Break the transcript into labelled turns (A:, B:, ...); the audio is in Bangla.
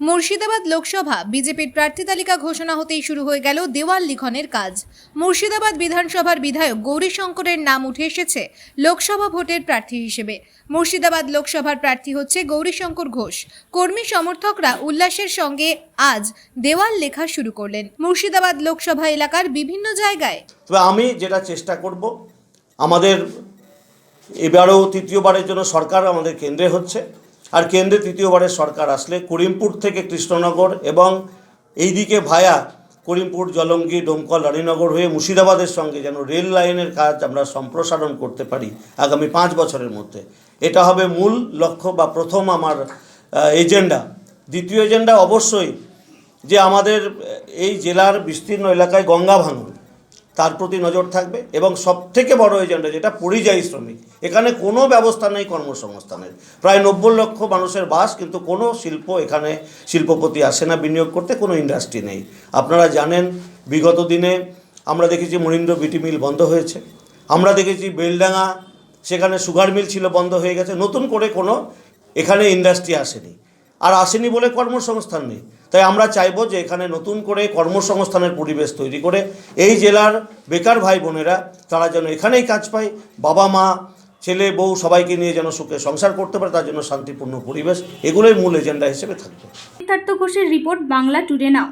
A: মুর্শিদাবাদ লোকসভা, বিজেপির প্রার্থী তালিকা ঘোষণা হতেই শুরু হয়ে গেল দেওয়াল লিখনের কাজ। মুর্শিদাবাদ বিধানসভার বিধায়ক গৌরীশঙ্করের নাম উঠে এসেছে লোকসভা ভোটের প্রার্থী হিসেবে। মুর্শিদাবাদ লোকসভার প্রার্থী হচ্ছে গৌরীশঙ্কর ঘোষ। কর্মী সমর্থকরা উল্লাসের সঙ্গে আজ দেওয়াল লেখা শুরু করলেন। মুর্শিদাবাদ লোকসভা এলাকার বিভিন্ন জায়গায়।
B: তবে আমি যেটা চেষ্টা করব, আমাদের এবারও তৃতীয়বারের জন্য সরকার আমাদের কেন্দ্রে হচ্ছে। আর কেন্দ্রে তৃতীয়বারের সরকার আসলে করিমপুর থেকে কৃষ্ণনগর এবং এইদিকে ভায়া করিমপুর, জলঙ্গি, ডোমকল, রানীনগর হয়ে মুর্শিদাবাদের সঙ্গে যেন রেল লাইনের কাজ আমরা সম্প্রসারণ করতে পারি আগামী পাঁচ বছরের মধ্যে। এটা হবে মূল লক্ষ্য বা প্রথম আমার এজেন্ডা। দ্বিতীয় এজেন্ডা অবশ্যই যে আমাদের, এই জেলার বিস্তীর্ণ এলাকায় গঙ্গা ভাঙন। তার প্রতি নজর থাকবে এবং সবথেকে বড় এজেন্ডা যেটা, পরিযায়ী শ্রমিক। এখানে কোনো ব্যবস্থা নেই কর্মসংস্থানের। প্রায় নব্বই লক্ষ মানুষের বাস, কিন্তু কোনো শিল্প এখানে শিল্পপতি আসে না, বিনিয়োগ করতে কোনো ইন্ডাস্ট্রি নেই। আপনারা জানেন, বিগত দিনে আমরা দেখেছি মনিন্দ্র বিটি মিল বন্ধ হয়েছে। আমরা দেখেছি বেলডাঙ্গা, সেখানে সুগার মিল ছিল বন্ধ হয়ে গেছে। নতুন করে কোনো এখানে ইন্ডাস্ট্রি আসেনি। আর আসেনি বলে কর্মসংস্থান নেই। তাই আমরা চাইব যে এখানে নতুন করে কর্মসংস্থানের পরিবেশ তৈরি করে এই জেলার বেকার ভাই বোনেরা, তারা যেন এখানেই কাজ পায়, বাবা, মা, ছেলে, বউ সবাইকে নিয়ে যেন সুখে সংসার করতে পারে, তার জন্য শান্তিপূর্ণ পরিবেশ, এগুলোই মূল এজেন্ডা হিসেবে থাকবে।
C: সিদ্ধার্থ ঘোষের রিপোর্ট বাংলা টুডে নাও।